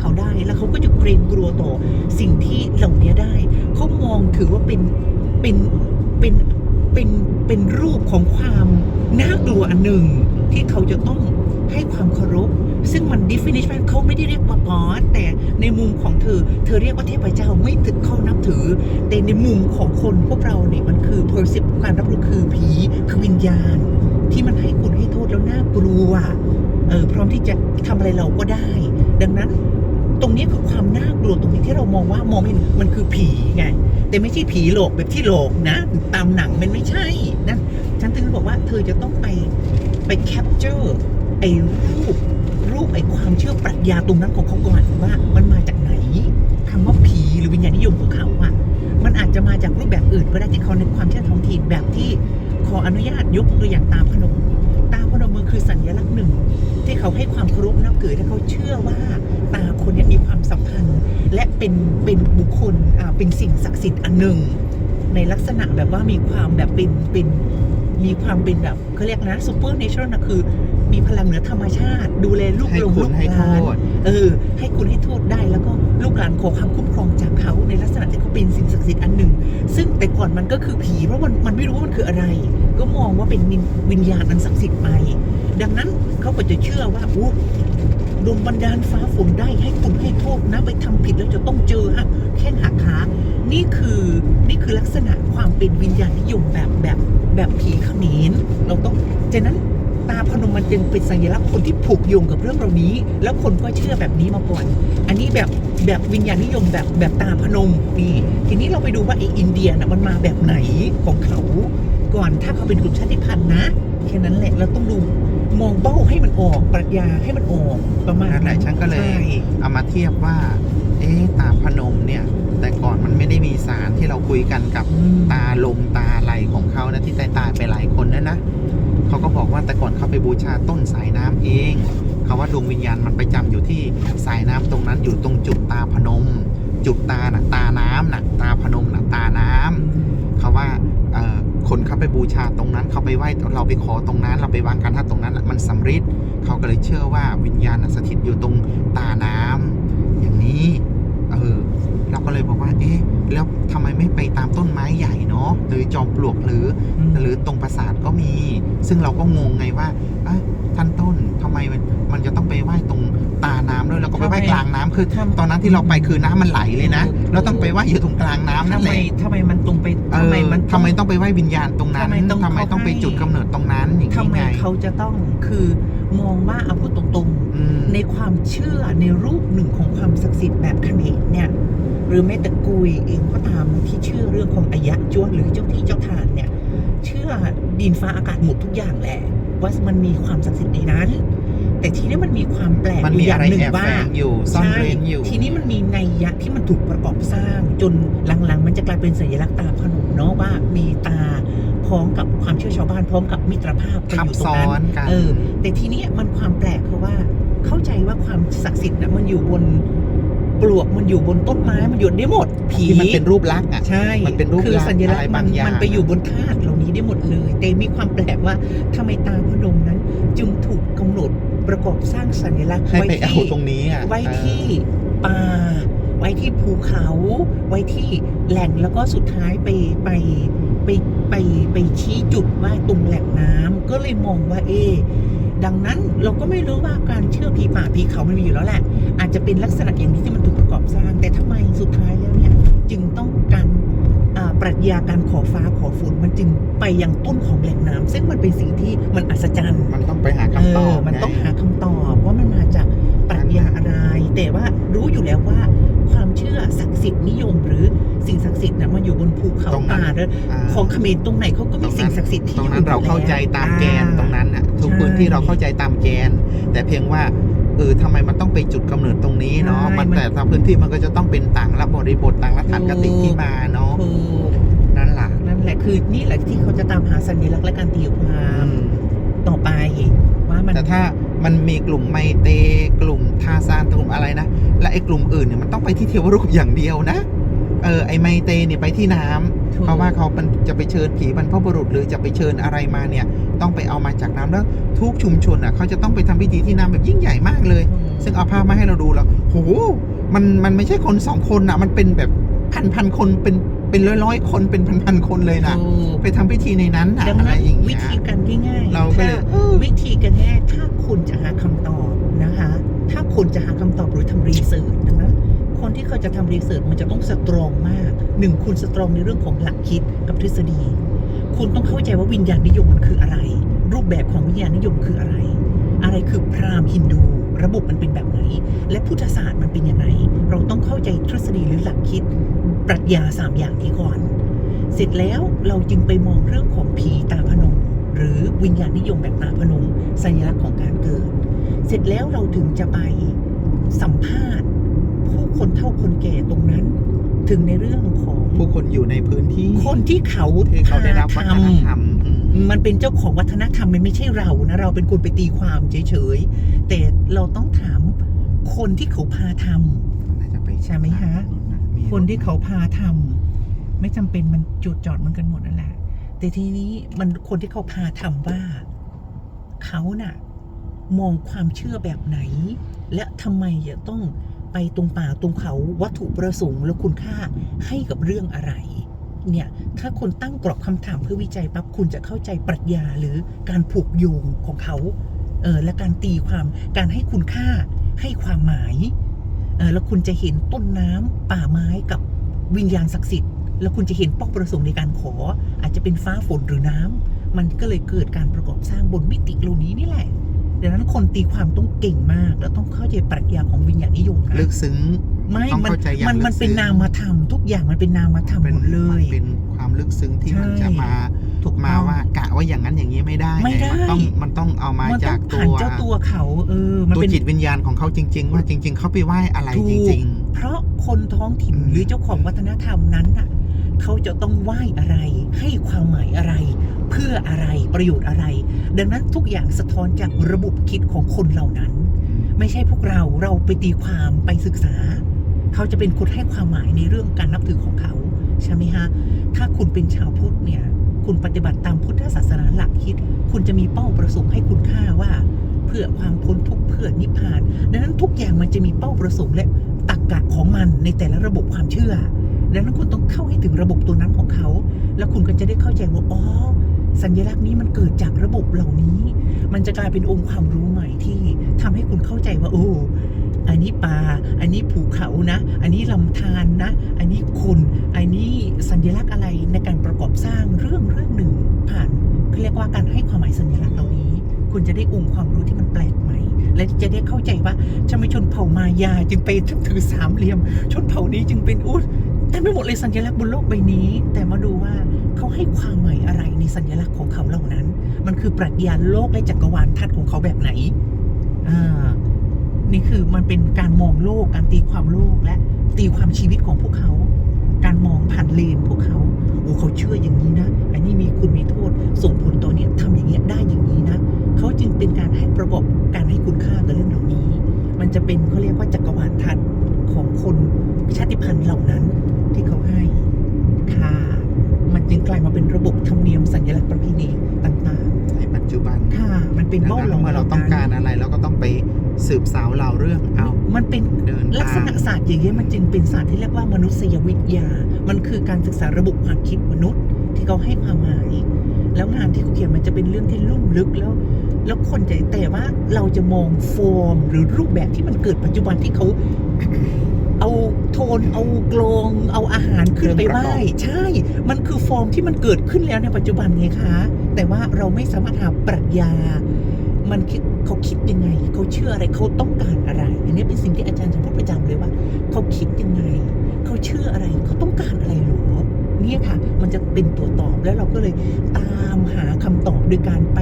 เขาได้ แล้วเขาก็จะเกรงกลัวต่อสิ่งที่เหล่านี้ได้เขามองถือว่าเป็นเป็นเป็นเป็นเป็นรูปของความน่ากลัวอันหนึ่ง ที่เขาจะต้องให้ความเคารพ ซึ่งมัน definition เขาไม่ได้เรียกว่า God แต่ในมุมของเธอ เธอเรียกว่าเทพเจ้าไม่ถึงเข้านับถือ แต่ในมุมของคนพวกเราเนี่ยมันคือ perceive การรับรู้คือผีคือวิญญาณ ที่มันให้คุณให้โทษแล้วน่ากลัวเออพร้อมที่จะทำอะไรเราก็ได้ ดังนั้น ตรงนี้คือความน่ากลัวตรงนี้ที่เรามองว่ามองไม่เห็นมันคือผีไง แต่ไม่ใช่ผีโลกแบบที่โลกนะ ตามหนังมันไม่ใช่นั่นฉันถึงบอกว่าเธอจะต้องไปไป capture ไอ้รูปรูปไอ้ความเชื่อปรัชญาตรงนั้นของเขาก่อนว่ามันมาจากไหนคำว่าผีหรือวิญญาณนิยมของเขาอะมันอาจจะมาจากรูปแบบอื่นก็ได้ที่เขาในความเชื่อท้องถิ่นแบบที่ขออนุญาตยกตัวอย่างตามตาพนม คือสัญลักษณ์หนึ่ง ที่เขาให้ความเคารพนับถือและเขาเชื่อว่าตาคนนี้มีความสัมพันธ์ และเป็นเป็นบุคคลอ่าเป็นสิ่งศักดิ์สิทธิ์อันหนึ่ง ในลักษณะแบบว่ามีความแบบเป็นเป็นมีความเป็นแบบเขาเรียกนะซูเปอร์เนเชอร์นะคือ มีพลังเหนือธรรมชาติ ดูแลลูกให้หลงคุลูณกให้หโทลานษ เออ ให้คุณให้โทษได้แล้วก็ลูกหลานขอความคุ้มครองจากเขาในลักษณะที่เขาเป็นสิ่งศักดิ์สิทธิ์อันหนึ่ง ซึ่งแต่ก่อนมันก็คือผีเพราะมันมันไม่รู้ว่ามันคืออะไร ก็มองว่าเป็นวิญญาณอันศักดิ์สิทธิ์ไป ดังนั้นเขาก็จะเชื่อว่าโอ้ดวงบันดาลฟ้าฝนได้ให้คุณให้โทษนะไปทำผิดแล้วจะต้องเจอฮะแข้งหักขานี่คือนี่คือลักษณะความเป็นวิญญาณนิยมแบบแบบแบบผีเขมรเราต้องฉะนั้น ตาพนมมันจึงเป็นสัญลักษณ์คนที่ผูกโยงกับเรื่องเหล่านี้ แล้วคนก็เชื่อแบบนี้มาก่อน อันนี้แบบแบบวิญญาณนิยมแบบแบบตาพนมนี่ทีนี้เราไปดูว่าไออินเดียน่ะมันมาแบบไหนของเขา ก่อนถ้าเขาเป็นกลุ่มชาติพันธุ์นะแค่นั้นแหละเราต้องดูมองเบ้าให้มันออกปรัชญาให้มันออกประมาณนั่นแหละฉันก็เลยใช่เอามาเทียบว่า เอ๊ะตาพนมเนี่ย แต่ก่อนมันไม่ได้มีสารที่เราคุยกันกับอืมตาลมตาไหลของเขานะที่ตายตายๆไปหลายคนนะนะ เขาก็บอกว่าแต่ก่อนเขาไปบูชาต้นสายน้ำเองเขาว่าดวงวิญญาณมันไปจำอยู่ที่สายน้ำตรงนั้นอยู่ตรงจุดตาพนม จุดตาหน่ะตาน้ำหน่ะตาพนมหน่ะตาน้ำเขาว่าคนเขาไปบูชาตรงนั้นเขาไปไหว้เราไปขอตรงนั้น เราไปวางกันท่าตรงนั้นมันสำริดเขาก็เลยเชื่อว่าวิญญาณสถิตอยู่ตรงตาน้ำอย่างนี้ เราก็เลยบอกว่า เอ๊ะ แล้วทำไมไม่ไปตามต้นไม้ใหญ่เนาะหรือจอมปลวกหรือ หรือตรงปราสาทก็มี ซึ่งเราก็งงไงว่าอะท่านต้นทำไมมันมันจะต้องไปไหว้ตรงตาน้ำด้วยแล้วก็ไปไหว้กลางน้ำคือทำตอนนั้นที่เราไปคือน้ำมันไหลเลยนะเราต้องไปไหว้อยู่ตรงกลางน้ำนั่ทำนไมแหละทำไมมันตรงไปเอทำไมอมันทำไมต้องไปไหว้วิญญาณตรงนั้นทำไมต้องทำไมต้องไปเข้าให้จุดกำเนิดตรงนั้นอย่างทำนี้ไมไงเขาจะต้องคือมองว่าเอาพูดตรงอืมๆในความเชื่อในรูปหนึ่งของความศักดิ์สิทธิ์แบบเขมรเนี่ย หรือแม้แต่กุยเองก็ตามที่เชื่อเรื่องของอายะจวนหรือเจ้าที่เจ้าทานเนี่ยเชื่อดินฟ้าอากาศหมดทุกอย่างแหละว่ามันมีความศักดิ์สิทธิ์ในนั้น แต่ทีนี้มันมีความแปลกมันอยู่มีอย่าอะงไรหนึ่งแอบว่าแฝงอยู่ซ่อนเร้นอยู่ทีนี้มันมีนัยยะที่มันถูกประกอบสร้าง จนหลังๆ มันจะกลายเป็นสัญลักษณ์ตาพนมเนาะว่ามีตาพร้อมกับความเชื่อชาวบ้านพร้อมกับมิตรภาพไปทับอยู่ตรงซ้อนั้นนกันเออแต่ทีเนี้ยมันความแปลกคือว่าเข้าใจว่าความศักดิ์สิทธิ์นะมันอยู่บน ปลวกมันอยู่บนต้นไม้มันอยู่ได้หมด ผีที่มันเป็นรูปลักษณ์อะใช่มันเป็นรูปคือลักษณ์สัญลักษณ์อะไรมับานงอย่างมันไปอยู่บนธาตุเหล่านี้ได้หมดเลย แต่มีความแปลกว่าทำไมตาพนมนั้น จึงถูกกำหนดประกอบสร้างสัญลักษณ์ให้ไว้ไปเอาที่ ตรงนี้อะไว้เออที่ป่า ไว้ที่ภูเขา ไว้ที่แหล่งแล้วก็สุดท้ายไปไปไปไปไปชี้จุดว่าตรงแหล่งน้ำก็เลยมองว่าเอะ ดังนั้นเราก็ไม่รู้ว่าการเชื่อผีป่าผีเขามันมีอยู่แล้วแหละ อาจจะเป็นลักษณะอย่างนี้ที่มันถูกประกอบสร้าง แต่ทำไมสุดท้ายแล้วเนี่ยจึงต้องการอ่าปรัชญาการขอฟ้าขอฝนมันจึงไปยังต้นของแหล่งน้ำซึ่งมันเป็นสิ่งที่มันอัศจรรย์ มันต้องไปหาคำตอบเมันไงต้องหาคำตอบว่ามันมาจากปรัชญาอะไร แต่ว่ารู้อยู่แล้วว่าความเชื่อศักดิ์สิทธิ์นิยมหรือ สิ่งศักดิ์สิทธิ์น่ะมันอยู่บนภูเขาตรงนั้น ป่าแล้วาของเขมรตรงไหนเขาก็มีสิ่งศักดิ์สิทธิ์ที่ตรงอยู่นั้นเราเข้าใจตามแกนตรงนั้นอะทุกพื้นที่เราเข้าใจตามแกน แต่เพียงว่าเออทำไมมันต้องไปจุดกำเนิดตรงนี้เนาะมันแต่ละพื้นที่มันก็จะต้องเป็นต่างละบริบทต่างละฐานกติที่มาเนาะถูกนั่นล่ะนั่นแหละคือนี่แหละที่เขาจะตามหาสัญลักษณ์และการตีความอืมต่อไปว่ามันแต่ถ้ามันมีกลุ่มไมเตกลุ่มทาซานกลุ่มอะไรนะและไอ้กลุ่มอื่นเนี่ยมันต้องไปที่เทวรูปอย่างเดียวนะ เออไอไมเตเนี่ยไปที่น้ำถูกเพราะว่าเขาเป็นจะไปเชิญผีบรรพบุรุษหรือจะไปเชิญอะไรมาเนี่ย ต้องไปเอามาจากน้ำแล้วทุกชุมชนอะเขาจะต้องไปทำพิธีที่น้ำแบบยิ่งใหญ่มากเลยอืมซึ่งเอาภาพมาให้เราดูแล้วโหมันมันไม่ใช่คนสองคนนะมันเป็นแบบพันพันคนเป็นเป็นร้อยร้อยคนเป็นพันพันคนเลยนะถูกไปทำพิธีในนั้นนะดังอะไรนั้นอย่างวิเงี้ยธีการง่ายๆเราก็เลยถ้เออวิธีการง่ายๆถ้าคุณจะหาคำตอบนะคะ ถ้าคุณจะหาคำตอบหรือทำรีเสิร์ชดังนั้น คนที่เขาจะทำรีเสิร์ชมันจะต้องสตรองมากหนึ่งคุณสตรองในเรื่องของหลักคิดกับทฤษฎี คุณต้องเข้าใจว่าวิญญาณนิยมมันคืออะไร รูปแบบของวิญญาณนิยมคืออะไร อะไรคือพราหมณ์ฮินดู ระบบมันเป็นแบบไหน และพุทธศาสตร์มันเป็นยังไงเราต้องเข้าใจทฤษฎีหรือหลักคิด ปรัชญาสามอย่างนี้ก่อน เสร็จแล้วเราจึงไปมองเรื่องของผีตาพนมหรือวิญญาณนิยมแบบตาพนมสัญลักษณ์ของการเกิด เสร็จแล้วเราถึงจะไปสัมภาษณ์ ผู้คนเท่าคนแก่ตรงนั้น ถึงในเรื่องของผู้คนอยู่ในพื้นที่คนที่เขาที่เขาได้รับวัฒนธรรมอืมมันเป็นเจ้าของวัฒนธรรมมันไม่ใช่เรานะ เราเป็นคนไปตีความเฉยๆแต่เราต้องถามคนที่เขาพาทำน่าจะไปใช่ไหมคะมีคนที่เขาพาทำไม่จำเป็นมันจุดจอดมันกันหมดนั่นแหละแต่ทีนี้มันคนที่เขาพาทำว่าเขาน่ะ มองความเชื่อแบบไหน และทำไมจะต้อง ไปตรงป่าตรงเขาวัตถุประสงค์และคุณค่าให้กับเรื่องอะไร เนี่ย ถ้าคนตั้งกรอบคำถามเพื่อวิจัยปั๊บคุณจะเข้าใจปรัชญาหรือการผูกโยงของเขาเออและการตีความการให้คุณค่าให้ความหมายเออแล้วคุณจะเห็นต้นน้ำป่าไม้กับวิญญาณศักดิ์สิทธิ์แล้วคุณจะเห็นเป้าประสงค์ในการขอ อาจจะเป็นฟ้าฝนหรือน้ำมันก็เลยเกิดการประกอบสร้างบนมิติเหล่านี้นี่แหละ ดังนั้นคนตีความต้องเก่งมาก แล้วต้องเข้าใจปรัชญาของวิญญาณนิยมนะลึกซึ้งไม่ต้องมันเข้าใจอย่างมันมันลึกซึ้งเป็นนามธรรมทุกอย่างมันเป็นนามธรรมเป็นหมดเลยมันเป็นความลึกซึ้งที่มันใช่จะมาถูกมาต้องว่ากะว่าอย่างนั้นอย่างนี้ไม่ได้ไม่ได้นต้องมันต้องเอามามันต้จาอกงตัผ่านวเจ้าตัวเขาเออมันตัวเป็นจิตวิญญาณของเขาจริง ๆ ว่าจริง ๆ เขาไปไหว้อะไรถูกจริงเพราะคนท้องถิ่นอืมหรือเจ้าของวัฒนธรรมนั้นน่ะเขาจะต้องไหว้อะไรให้ความหมายอะไรเพื่ออะไรประโยชน์อะไร ดังนั้นทุกอย่างสะท้อนจากระบบคิดของคนเหล่านั้น ไม่ใช่พวกเราเราไปตีความไปศึกษา เขาจะเป็นคนให้ความหมายในเรื่องการนับถือของเขา ใช่ไหมฮะ ถ้าคุณเป็นชาวพุทธเนี่ย คุณปฏิบัติตามพุทธศาสนาหลักคิด คุณจะมีเป้าประสงค์ให้คุณค่าว่า เพื่อความพ้นทุกข์เพื่อนิพพาน ดังนั้นทุกอย่างมันจะมีเป้าประสงค์และตรรกะของมันในแต่ละระบบความเชื่อดังนั้นคุณต้องเข้าให้ถึงระบบตัวนั้นของเขา แล้วคุณก็จะได้เข้าใจว่า อ๋อ สัญลักษณ์นี้มันเกิดจากระบบเหล่านี้ มันจะกลายเป็นองค์ความรู้ใหม่ที่ทำให้คุณเข้าใจว่า โอ้อันนี้ป่า อันนี้ภูเขานะ อันนี้ลำธารนะอันนี้คน อันนี้สัญลักษณ์อะไรในการประกอบสร้างเรื่องเรื่องหนึ่ง ผ่านเขาเรียกว่าการให้ความหมายสัญลักษณ์เหล่านี้ คุณจะได้องค์ความรู้ที่มันแปลกใหม่ และจะได้เข้าใจว่าชนชนเผ่ามายาจึงไปถือสามเหลี่ยม ชนเผ่านี้จึงเป็นอุ้แต่ไม่หมดเลยสัญลักษณ์บนโลกใบนี้ แต่มาดูว่า เขาให้ความหมายอะไรในสัญลักษณ์ของเขาเหล่านั้น มันคือปรัชญาโลกและจักรวาลทัศน์ของเขาแบบไหน อ่า นี่คือมันเป็นการมองโลก การตีความโลกและตีความชีวิตของพวกเขา การมองผ่านเลนพวกเขาโอ้เขาเชื่ออย่างนี้นะ อันนี้มีคุณมีโทษ ส่งผลต่อเนี่ยทำอย่างเงี้ยได้อย่างนี้นะ เขาจึงเป็นการให้ประกอบการให้คุณค่ากับเรื่องเหล่านี้ มันจะเป็นเขาเรียกว่าจักรวาลทัศน์ของคนชาติพันธุ์เหล่านั้นที่เขาให้ค่ะ มันจึงกลายมาเป็นระบบธรรมเนียมสัญลักษณ์ประเพณีต่างๆในปัจจุบันๆ ค่ะ มันเป็นดังเบ้านั้นหลอมเมื่อเราต้องการอะไรเราก็ต้องไปสืบสาวเราเรื่องเอามันเป็น เดินลักษตามณะศาสตร์อย่างนี้ยมันจึงเป็นศาสตร์ที่เรียกว่ามนุษยวิทยา มันคือการศึกษาระบบความคิดมนุษย์ที่เขาให้ความหมาย แล้วงานที่เขาเขียนมันจะเป็นเรื่องที่ลุ่มลึกแล้ว แล้วคนจะแต่ว่าเราจะมองฟอร์มหรือรูปแบบที่มันเกิดปัจจุบันที่เขา เอาโทนเอากลอง เอาอาหารขึ้นไปไหว้ใช่ มันคือฟอร์มที่มันเกิดขึ้นแล้วในปัจจุบันไงคะ แต่ว่าเราไม่สามารถหาปรัชญา มันคิดเขาคิดยังไง เขาเชื่ออะไรเขาต้องการอะไร อันนี้เป็นสิ่งที่อาจารย์จะพูดประจำเลยว่า เขาคิดยังไง เขาเชื่ออะไรเขาต้องการอะไรหรอเนี่ยค่ะ มันจะเป็นตัวตอบแล้วเราก็เลยตามหาคำตอบโดยการไป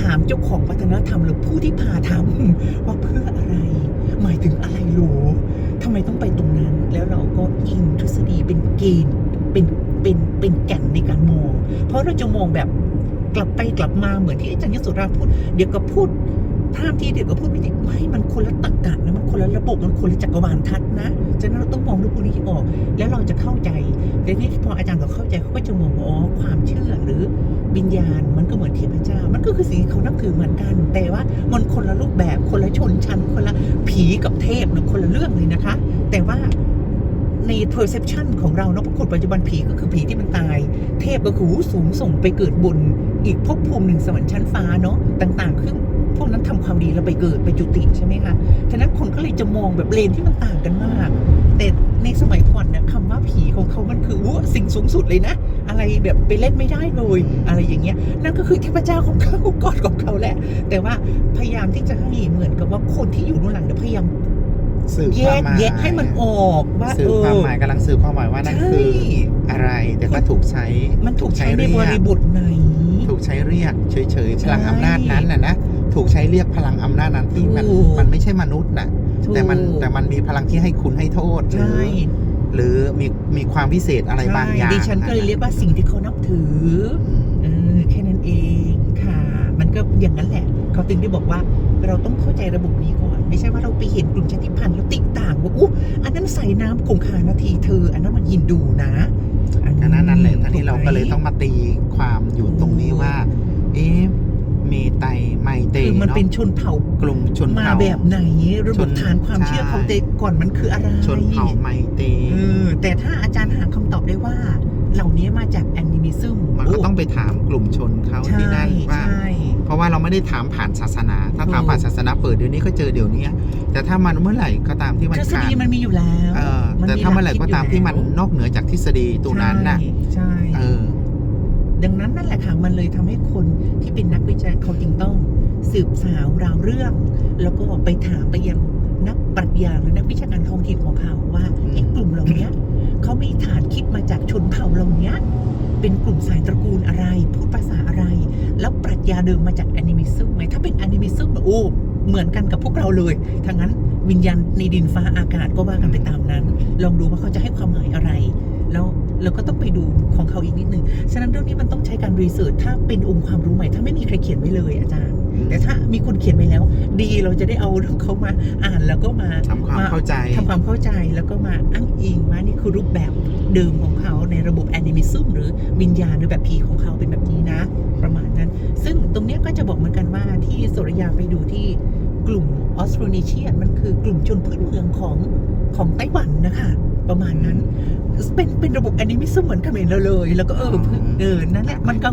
ถามเจ้าของวัฒนธรรมหรือผู้ที่พาทำว่าเพื่ออะไร เป็นเกณฑ์เป็นเป็นเป็นแก่นในการมอง เพราะเราจะมองแบบกลับไปกลับมาเหมือนที่อาจารย์ยศุราพูด เดี๋ยวก็พูดภาพที่เด็กก็พูดไม่ได้ไม่มันคนละตรรกะนะมันคนละระบบมันคนละจักรวาลทัศนะ ฉะนั้นเราต้องมองเรื่องพวกนี้ออก แล้วเราจะเข้าใจแต่นี่พออาจารย์เขาเข้าใจเขาก็จะมองว่าอ๋อความเชื่อหรือวิญญาณมันก็เหมือนเทพเจ้า มันก็คือสิ่งที่เขานับถือเหมือนกัน แต่ว่ามันคนละรูปแบบคนละชนชั้น คนละผีกับเทพนะคนละเรื่องเลยนะคะ แต่ว่า ใน perception ของเราเนาะปรากฏปัจจุบันผีก็คือผีที่มันตาย เทพก็คือหูสูงส่งไปเกิดบน อีกภพภูมิหนึ่งสวรรค์ชั้นฟ้าเนาะต่างๆขึ้นพวกนั้นทำความดีแล้วไปเกิดไปจุติใช่ไหมคะฉะนั้นคนก็เลยจะมองแบบเลนที่มันต่างกันมาก แต่ในสมัยก่อนเนี่ยคำว่าผีของเขามันคือว่าสิ่งสูงสุดเลยนะ อะไรแบบไปเล่นไม่ได้เลย อะไรอย่างเงี้ย นั่นก็คือเทพเจ้าของเขากอดของเขาแหละ แต่ว่าพยายามที่จะให้เหมือนกับว่าคนที่อยู่นู่นหลังเนี่ยพยายาม สื่อแยความกหมายแยะให้มันออกว่าสื่อเอความอหมายกำลังสื่อความหมายว่านั่นใช่ คืออะไรแต่ก็ถูกใช้มันถูกใช้ในใช้เรียกบริบทไหน ถูกใช้เรียกเฉยๆใช่พลังอำนาจนั้นน่ะนะถูกใช้เรียกพลังอำนาจนั้นที่มันถูก มันไม่ใช่มนุษย์น่ะถูกแต่มันแต่มันมีพลังที่ให้คุณให้โทษหรือใช่หรือมีมีความพิเศษอะไรบางอย่างใช่ดิฉันก็เลยเรียกว่าสิ่งที่เขานับถืออืมเออแค่นั้นเองค่ะ มันก็อย่างนั้นแหละ เขาถึงได้บอกว่าเราต้องเข้าใจระบบนี้ก่อน ไม่ใช่ว่าเราไปเห็นกลุ่มชาติพันธุ์แล้วติต่างว่าอู้อันนั้นใส่น้ำคงคานาทีเธอ อันนั้นมันยินดูนะก็นั่นนั่นแหละทีนี้เราก็เลยถูไหมต้องมาตีความอยู่ตรงนี้ว่า เอ๊ะเมไตไมเตคือมันเนาะเป็นชนเผ่ากลุ่มชนมาเผ่าแบบไหนระบบชนฐานความเชื่อใช่เขาแต่ก่อนมันคืออะไร ชนเผ่าไมเตเออแต่ถ้าอาจารย์หาคำตอบได้ว่า เหล่านี้มาจากแอนิมิซึมมันก็ต้องไปถามกลุ่มชนเขาใช่ที่นั่นว่าใช่เพราะว่าเราไม่ได้ถามผ่านศาสนา ถ้าถามถูกผ่านศาสนาเปิดเดี๋ยวนี้ก็เจอเดี๋ยวนี้ แต่ถ้ามันเมื่อไหร่ก็ตามที่มันทฤษขาฎีดมันมีอยู่แล้วเออแต่ถ้าเมื่อไหร่ก็ตามที่มันนอกเหนือจากทฤษฎีตัวนั้นน่ะใช่เอใช่อดังนั้นนั่นแหละค่ะมันเลยทำให้คนที่เป็นนักวิจัยเขาจึงต้องสืบสาวราวเรื่อง แล้วก็ไปถามไปยังนัก ปรัชญาหรือนักวิชาการท้องถิ่นของเขาว่าอืมไอ้กลุ่มเหล่าเนี้ยเขามีฐานคิดมาจากชนเผ่าเหล่าเนี้ยเป็นกลุ่มสายตระกูลอะไร พูดภาษาอะไร แล้วปรัชญาเดิมมาจากแอนิมิซึมไหมถ้าเป็นแอนิมิซึมโอ้เหมือนกันกับพวกเราเลยทั้งนั้นวิญญาณในดินฟ้าอากาศก็ว่ากันไปตามนั้น ลองดูว่าเขาจะให้ความหมายอะไร แล้ว เราก็ต้องไปดูของเขาอีกนิดนึง ฉะนั้นเรื่องนี้มันต้องใช้การรีเสิร์ชถ้าเป็นองค์ความรู้ใหม่ ถ้าไม่มีใครเขียนไว้เลยอาจารย์ แต่ถ้ามีคนเขียนไว้แล้ว ดีเราจะได้เอาเรื่องเขามาอ่านแล้วก็มาทำความเข้าใจทำความเข้าใจแล้วก็มาอ้างอิงว่านี่คือรูปแบบเดิมของเขาในระบบแอนิมิซึมหรือวิญญาณหรือแบบผีของเขาเป็นแบบนี้นะ ประมาณนั้น ซึ่งตรงเนี้ยก็จะบอกเหมือนกันว่าที่สุรยาไปดูที่กลุ่มออสโตรเนเชียนมันคือกลุ่มชนพื้นเมืองของของไต้หวันนะคะ ประมาณนั้น เป็นเป็นระบบแอนิมิซึมเหมือนเขมรเราเลย แล้วก็เออเพิ่งเออนั่นแหละมันก็